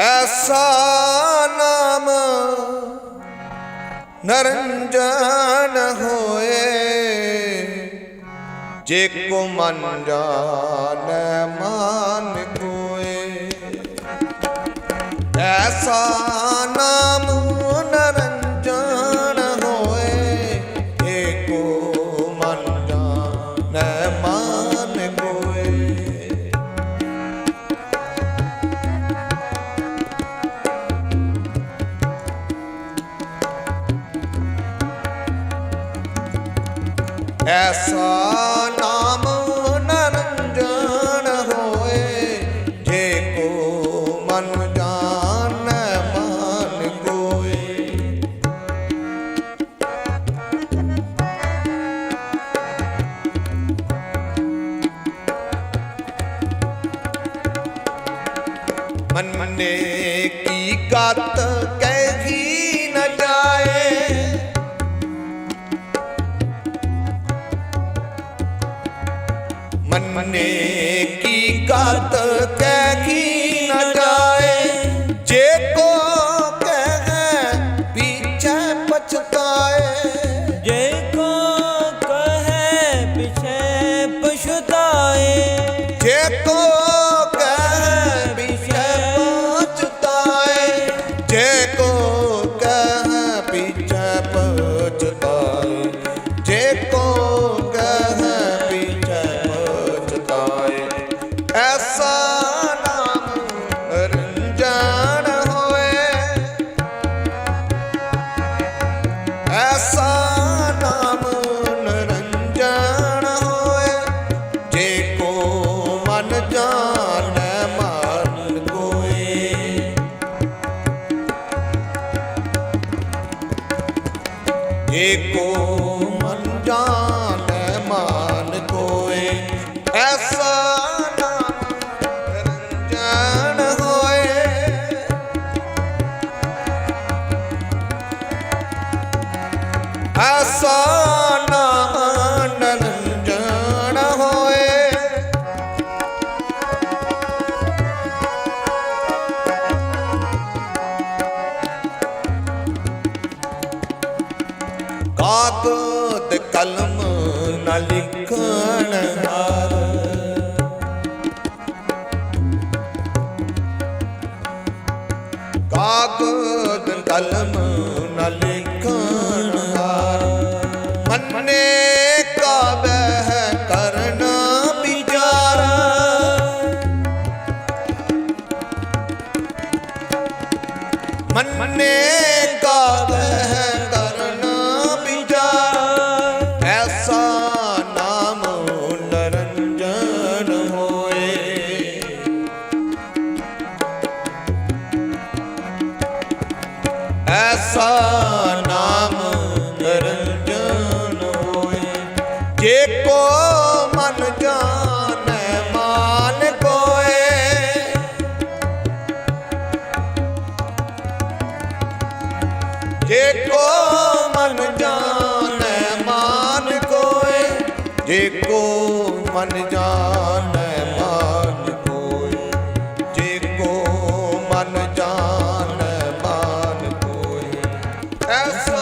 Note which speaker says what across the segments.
Speaker 1: ਐਸਾ ਨਾਮ ਨਰੰਜਨ ਹੋਏ ਜੇ ਕੋ ਮਨ ਜਾਣੈ ਮਾਨ ਕੋਏ। ਐਸਾ ਐਸਾ ਨਾਮ ਨਰੰਜਨ ਹੋਏ ਜੇ ਕੋ ਮਨ ਜਾਣੈ ਮਨ ਕੋਏ। ਮਨ ਮਨੇ ਮਨ ਨੇ ਕੀ ਗਤ ਕਹਿ ਨ ਜਾਏ ਜੇ ਕੋ ਕਹੈ ਪਿਛੈ ਪਛਤਾਏ
Speaker 2: ਜੇ ਕੋ ਕਹੈ ਪਿਛੈ ਪਛਤਾਏ
Speaker 1: ਜੇ ਕੋ ਕਹੈ ਪਿਛੈ ਪਛਤਾਏ ਜੇ ਕੋ ਮਨ ਜਾਣੈ ਮਨ ਕੋਏ ਐਸਾ ਨਾਮ ਕਾਗਦ ਕਲਮ ਨ ਲਿਖਣ ਹਾਰ। ਕਾਗਦ ਕਲਮ ਨ ਲਿਖਣ ਹਾਰ। ਮਨੇ ਕਾਬਹਿ ਕਰਨ ਵਿਚਾਰ। ਮਨੇ ਕਾਬਹਿ ਜੇ ਕੋ ਮਨ ਜਾਣੈ ਮਾਨ ਕੋਏ ਜੇ ਮਨ ਜਾਣੈ ਮਾਨ ਕੋਏ ਜੇ ਮਨ ਜਾਣੈ ਮਾਨ ਕੋਏ ਜੇ ਮਨ ਜਾਣੈ ਮਾਨ ਕੋਏ ਐਸਾ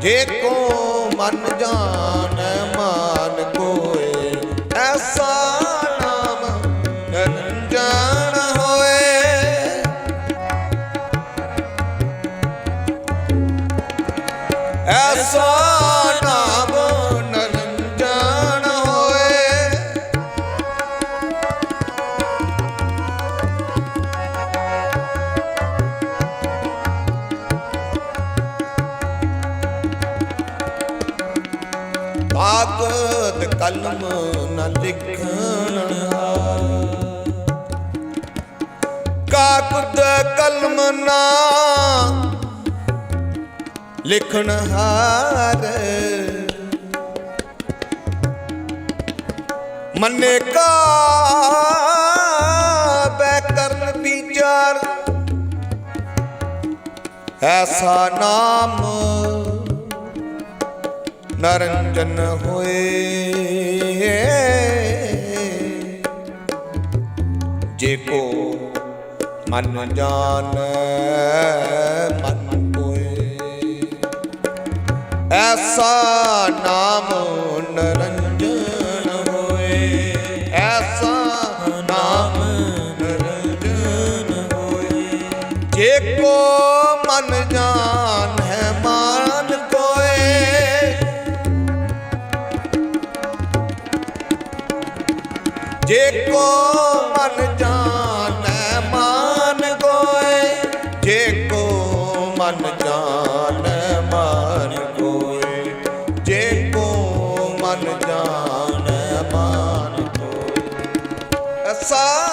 Speaker 1: ਜੇ ਕੋ ਮਨ ਜਾਣ ਮਾਨ ਕੋਏ ਐਸਾ ਨਾਮ ਨਰੰਜਨ ਹੋਏ। ਐਸਾ ਕਾਗਦ ਕਲਮ ਨਾ ਲਿਖਣ ਕਾਗਦ ਕਲਮ ਨਾ ਲਿਖਣ ਹਾਰ। ਮੰਨੇ ਕਾ ਬੈ ਕਰਨ ਵਿਚਾਰ। ਐਸਾ ਨਾਮ ਨਰੰਜਨ ਹੋਏ। ਜੇ ਕੋ ਮਨ ਜਾਣ ਮਨ ਕੋਏ। ਐਸਾ ਨਾਮ ਨਰੰਜਨ ਹੋਏ। ਐਸਾ ਨਾਮ ਨਰੰਜਨ ਹੋਏ। ਜੇ ਕੋ ਮਨ ਜਾਣ ਹੈ ਮਾਨ ਜੇ ਕੋ ਮਨ ਜਾਣੈ ਮਾਨ ਕੋਏ ਜੇ ਕੋ ਮਨ ਜਾਣੈ ਮਾਨ ਕੋਏ ਜੇ ਕੋ ਮਨ ਜਾਣੈ ਮਾਨ ਕੋਏ ਐਸਾ